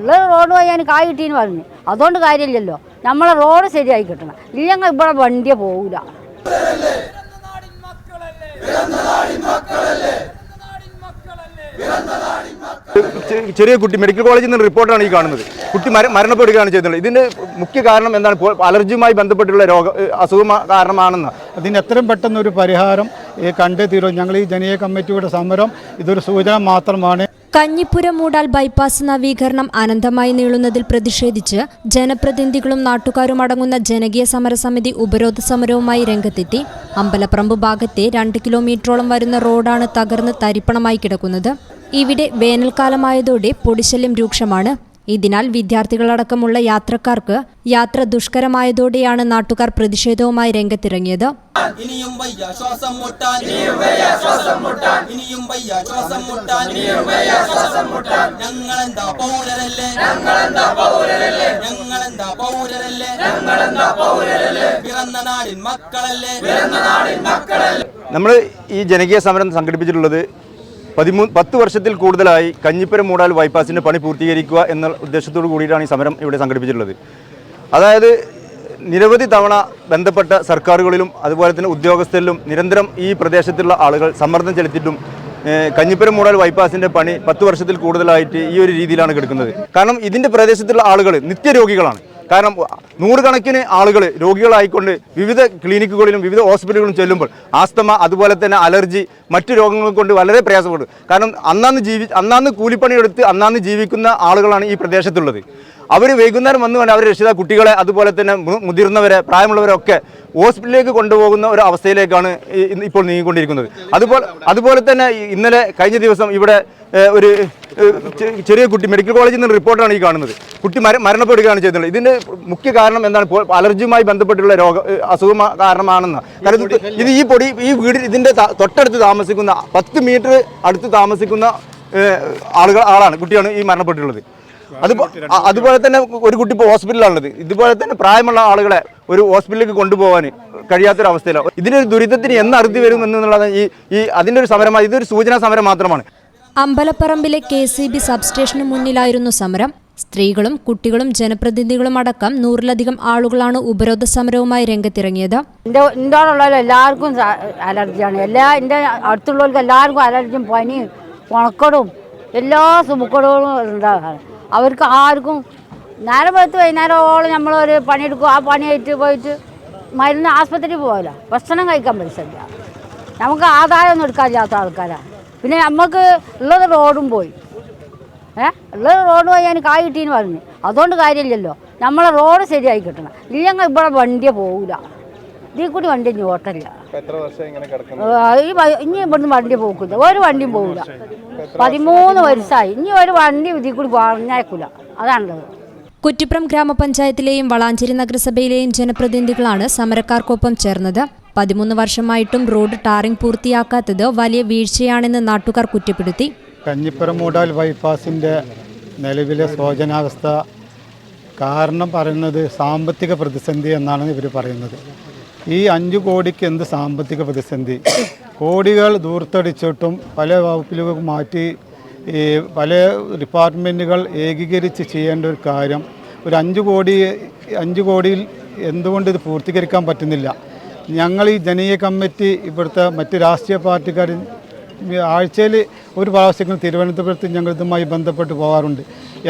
ഉള്ള റോഡ് പോയാൽ കായ് കിട്ടിയെന്ന് പറഞ്ഞു. അതുകൊണ്ട് കാര്യമില്ലല്ലോ. നമ്മളെ റോഡ് ശരിയായി കിട്ടണം. ഇല്ലെങ്കിൽ ഇവിടെ വണ്ടിയെ പോകില്ല ചെ- ചെറിയ കുട്ടി മെഡിക്കൽ കോളേജിൽ നിന്ന് റിപ്പോർട്ടാണ് ഈ കാണുന്നത്. കുട്ടി മര മരണപ്പെടുകയാണ് ചെയ്തത് ഇതിന്റെ മുഖ്യ കാരണം എന്താണ്? അലർജിയുമായി ബന്ധപ്പെട്ടുള്ള രോഗ അസുഖം കാരണമാണെന്ന്. അതിന് എത്രയും പെട്ടെന്ന് ഒരു പരിഹാരം ഈ കണ്ടേ തീരും ഞങ്ങൾ ഈ ജനീയ കമ്മിറ്റിയുടെ സമരം ഇതൊരു സൂചന മാത്രമാണ്. കഞ്ഞിപ്പുരം മൂടാൽ ബൈപ്പാസ് നവീകരണം അനന്തമായി നീളുന്നതിൽ പ്രതിഷേധിച്ച് ജനപ്രതിനിധികളും നാട്ടുകാരും അടങ്ങുന്ന ജനകീയ സമരസമിതി ഉപരോധ സമരവുമായി രംഗത്തെത്തി. അമ്പലപ്പറമ്പ് ഭാഗത്തെ രണ്ട് കിലോമീറ്ററോളം വരുന്ന റോഡാണ് തകർന്ന് തരിപ്പണമായി കിടക്കുന്നത്. ഇവിടെ വേനൽക്കാലമായതോടെ പൊടിശല്യം രൂക്ഷമാണ്. ഇതിനാൽ വിദ്യാർത്ഥികളടക്കമുള്ള യാത്രക്കാർക്ക് യാത്ര ദുഷ്കരമായതോടെയാണ് നാട്ടുകാർ പ്രതിഷേധവുമായി രംഗത്തിറങ്ങിയത്. ഇനിയും വയ്യ ശ്വാസം മുട്ടാൻ. ഇനിയും വയ്യ ശ്വാസം മുട്ടാൻ. ഞങ്ങളെന്താ പൗരരല്ലേ? ഞങ്ങളെന്താ പൗരരല്ലേ? ഞങ്ങളെന്താ പൗരരല്ലേ? ഞങ്ങളെന്താ പൗരരല്ലേ? പിറന്ന നാടിൻ മക്കളല്ലേ? പിറന്ന നാടിൻ മക്കളല്ലേ? നമ്മൾ ഈ ജനകീയ സമരം സംഘടിപ്പിച്ചിട്ടുള്ളത് പതിമൂന്ന് പത്ത് വർഷത്തിൽ കൂടുതലായി കഞ്ഞിപ്പുരം മൂടാൽ ബൈപ്പാസിന്റെ പണി പൂർത്തീകരിക്കുക എന്ന ഉദ്ദേശത്തോടു കൂടിയിട്ടാണ് ഈ സമരം ഇവിടെ സംഘടിപ്പിച്ചിട്ടുള്ളത്. അതായത് നിരവധി തവണ ബന്ധപ്പെട്ട സർക്കാരുകളിലും അതുപോലെ തന്നെ ഉദ്യോഗസ്ഥരിലും നിരന്തരം ഈ പ്രദേശത്തുള്ള ആളുകൾ സമ്മർദ്ദം ചെലുത്തിയിട്ടും കഞ്ഞിപ്പുരം മൂടാൽ ബൈപ്പാസിന്റെ പണി പത്ത് വർഷത്തിൽ കൂടുതലായിട്ട് ഈ ഒരു രീതിയിലാണ് കിടക്കുന്നത്. കാരണം ഇതിന്റെ പ്രദേശത്തുള്ള ആളുകൾ നിത്യരോഗികളാണ്. കാരണം നൂറുകണക്കിന് ആളുകൾ രോഗികളായിക്കൊണ്ട് വിവിധ ക്ലിനിക്കുകളിലും വിവിധ ഹോസ്പിറ്റലുകളിലും ചെല്ലുമ്പോൾ ആസ്തമ അതുപോലെ തന്നെ അലർജി മറ്റു രോഗങ്ങൾ കൊണ്ട് വളരെ പ്രയാസപ്പെടും. കാരണം അന്നാന്ന് ജീവി അന്നാന്ന് കൂലിപ്പണിയെടുത്ത് അന്നാന്ന് ജീവിക്കുന്ന ആളുകളാണ് ഈ പ്രദേശത്തുള്ളത്. അവർ വൈകുന്നേരം വന്നു കൊണ്ട് അവർ രക്ഷിതാ കുട്ടികളെ അതുപോലെ തന്നെ മുതിർന്നവരെ പ്രായമുള്ളവരൊക്കെ ഹോസ്പിറ്റലിലേക്ക് കൊണ്ടുപോകുന്ന ഒരു അവസ്ഥയിലേക്കാണ് ഇപ്പോൾ നീങ്ങിക്കൊണ്ടിരിക്കുന്നത്. അതുപോലെ അതുപോലെ തന്നെ ഇന്നലെ കഴിഞ്ഞ ദിവസം ഇവിടെ ഒരു ചെറിയ കുട്ടി മെഡിക്കൽ കോളേജിൽ നിന്ന് റിപ്പോർട്ടാണ് ഈ കാണുന്നത്. കുട്ടി മര മരണപ്പെടുകയാണ് ചെയ്തത്. ഇതിന്റെ മുഖ്യ കാരണം എന്താണ്? അലർജിയുമായി ബന്ധപ്പെട്ടുള്ള രോഗ അസുഖ കാരണമാണെന്ന്. കാരണം ഇത് ഈ പൊടി ഈ വീട് ഇതിന്റെ തൊട്ടടുത്ത് താമസിക്കുന്ന പത്ത് മീറ്റർ അടുത്ത് താമസിക്കുന്ന ആളുകൾ ആളാണ് കുട്ടിയാണ് ഈ മരണപ്പെട്ടിട്ടുള്ളത്. അത് അതുപോലെ തന്നെ ഒരു കുട്ടി ഇപ്പോൾ ഹോസ്പിറ്റലാണുള്ളത് ഇതുപോലെ തന്നെ പ്രായമുള്ള ആളുകളെ ഒരു ഹോസ്പിറ്റലിലേക്ക് കൊണ്ടുപോകാൻ കഴിയാത്തൊരവസ്ഥയിലാണ് ഇതിനൊരു ദുരിതത്തിന് എന്ന് അറുതി വരും എന്നുള്ളതാണ് ഈ ഈ അതിന്റെ ഒരു സമരമാണ് ഇതൊരു സൂചനാ സമരം മാത്രമാണ്. അമ്പലപ്പറമ്പിലെ കെ സി ബി സബ്സ്റ്റേഷന് മുന്നിലായിരുന്നു സമരം. സ്ത്രീകളും കുട്ടികളും ജനപ്രതിനിധികളും അടക്കം നൂറിലധികം ആളുകളാണ് ഉപരോധ സമരവുമായി രംഗത്തിറങ്ങിയത്. എന്റെ എന്റെ എല്ലാവർക്കും അലർജിയാണ്. എല്ലാ എന്റെ അടുത്തുള്ളവർക്ക് എല്ലാവർക്കും അലർജിയും പനിയും ഉണക്കടും എല്ലാ സുമുക്കടുകളും ഉണ്ടാകാറ്. അവർക്ക് ആർക്കും നേരം പത്ത് വൈകുന്നേരമോളം നമ്മളൊരു പണിയെടുക്കും. ആ പണിയായിട്ട് പോയിട്ട് മരുന്ന് ആസ്പത്രിയിൽ പോകില്ല ഭക്ഷണം കഴിക്കാൻ പറ്റില്ല. നമുക്ക് ആദായമൊന്നും എടുക്കാതില്ലാത്ത ആൾക്കാരാണ്. പിന്നെ നമുക്ക് ഉള്ളത് റോഡും പോയി. ഏ? ഉള്ളത് റോഡ് പോയി ഞാൻ കായ് കിട്ടിയെന്ന് പറഞ്ഞു. അതുകൊണ്ട് കാര്യമില്ലല്ലോ. നമ്മളെ റോഡ് ശരിയായി കിട്ടണം. ഇല്ലെങ്കിൽ ഇവിടെ വണ്ടിയെ പോകില്ല ഇതിൽ കൂടി വണ്ടി ഇനി ഓട്ടല്ല. ഇനി ഇവിടുന്ന് വണ്ടി പോക്കില്ല ഒരു വണ്ടിയും പോകില്ല പതിമൂന്ന് വയസ്സായി. ഇനി ഒരു വണ്ടി ഇതിൽ കൂടി പറഞ്ഞേക്കില്ല അതാണുള്ളത്. കുറ്റിപ്പുറം ഗ്രാമപഞ്ചായത്തിലെയും വളാഞ്ചേരി നഗരസഭയിലെയും ജനപ്രതിനിധികളാണ് സമരക്കാർക്കൊപ്പം ചേർന്നത്. പതിമൂന്ന് വർഷമായിട്ടും റോഡ് ടാറിംഗ് പൂർത്തിയാക്കാത്തത് വലിയ വീഴ്ചയാണെന്ന് നാട്ടുകാർ കുറ്റപ്പെടുത്തി. കഞ്ഞിപ്പുറം മൂടാൽ ബൈപ്പാസിന്റെ നിലവിലെ ശോചനാവസ്ഥ കാരണം പറയുന്നത് സാമ്പത്തിക പ്രതിസന്ധി എന്നാണ് ഇവർ പറയുന്നത്. ഈ അഞ്ച് കോടിക്ക് എന്ത് സാമ്പത്തിക പ്രതിസന്ധി? കോടികൾ ദൂർത്തടിച്ചിട്ടും പല വകുപ്പിലേക്ക് മാറ്റി പല ഡിപ്പാർട്ട്മെന്റുകൾ ഏകീകരിച്ച് ചെയ്യേണ്ട ഒരു കാര്യം ഒരു അഞ്ച് കോടി അഞ്ച് കോടിയിൽ എന്തുകൊണ്ട് ഇത് പൂർത്തീകരിക്കാൻ പറ്റുന്നില്ല? ഞങ്ങൾ ഈ ജനീയ കമ്മിറ്റി ഇവിടുത്തെ മറ്റ് രാഷ്ട്രീയ പാർട്ടിക്കാർ ആഴ്ചയിൽ ഒരു പ്രാവശ്യമെങ്കിലും തിരുവനന്തപുരത്ത് ഞങ്ങൾ ഇതുമായി ബന്ധപ്പെട്ട് പോകാറുണ്ട്.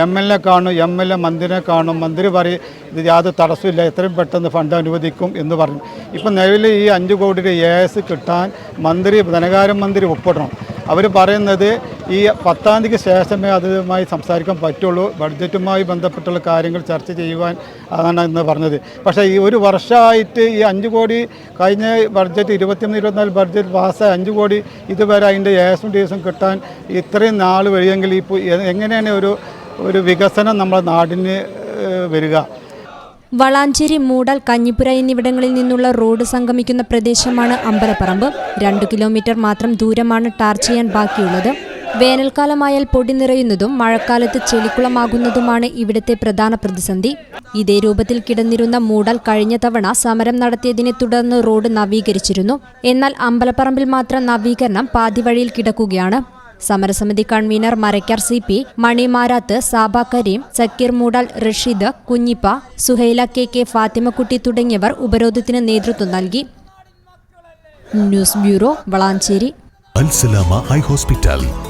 എം എൽ എ കാണും എം എൽ എ മന്ത്രിനെ കാണും. മന്ത്രി പറയും ഇത് യാതൊരു തടസ്സമില്ല എത്രയും പെട്ടെന്ന് ഫണ്ട് അനുവദിക്കും എന്ന് പറഞ്ഞു ഇപ്പം നിലവിൽ ഈ അഞ്ച് കോടിയുടെ എ എസ് കിട്ടാൻ മന്ത്രി ധനകാര്യ മന്ത്രി ഒപ്പിടണം. അവർ പറയുന്നത് ഈ പത്താം തീയതിക്ക് ശേഷമേ അതുമായി സംസാരിക്കാൻ പറ്റുള്ളൂ. ബഡ്ജറ്റുമായി ബന്ധപ്പെട്ടുള്ള കാര്യങ്ങൾ ചർച്ച ചെയ്യുവാൻ അതാണ് ഇന്ന് പറഞ്ഞത്. പക്ഷേ ഈ ഒരു വർഷമായിട്ട് ഈ അഞ്ച് കോടി കഴിഞ്ഞ ബഡ്ജറ്റ് ഇരുപത്തിയൊന്ന് ഇരുപത്തിനാല് ബഡ്ജറ്റ് പാസ്സായി അഞ്ച് കോടി ഇതുവരെ അതിന്റെ ഏസും ഡീസും കിട്ടാൻ ഇത്രയും നാൾ വഴിയെങ്കിൽ ഇപ്പോൾ എങ്ങനെയാണ് ഒരു ഒരു വികസനം നമ്മുടെ നാടിന് വരിക? വളാഞ്ചേരി മൂടൽ കഞ്ഞിപ്പുര എന്നിവിടങ്ങളിൽ നിന്നുള്ള റോഡ് സംഗമിക്കുന്ന പ്രദേശമാണ് അമ്പലപ്പറമ്പ്. രണ്ടു കിലോമീറ്റർ മാത്രം ദൂരമാണ് ടാർ ചെയ്യാൻ ബാക്കിയുള്ളത്. വേനൽക്കാലമായാൽ പൊടി നിറയുന്നതും മഴക്കാലത്ത് ചെളിക്കുളമാകുന്നതുമാണ് ഇവിടുത്തെ പ്രധാന പ്രതിസന്ധി. ഇതേ രൂപത്തിൽ കിടന്നിരുന്ന മൂടൽ കഴിഞ്ഞ തവണ സമരം നടത്തിയതിനെ തുടർന്ന് റോഡ് നവീകരിച്ചിരുന്നു. എന്നാൽ അമ്പലപ്പറമ്പിൽ മാത്രം നവീകരണം പാതിവഴിയിൽ കിടക്കുകയാണ്. സമരസമിതി convener Marakkar C P Manimarath Saba Kareem Zakir Moodal Rasheed Kunhippa Suhaila K K Fathimakutty തുടങ്ങിയവർ ഉപരോധത്തിന് നേതൃത്വം നൽകി. News bureau Valanchery. Alsalama high hospital.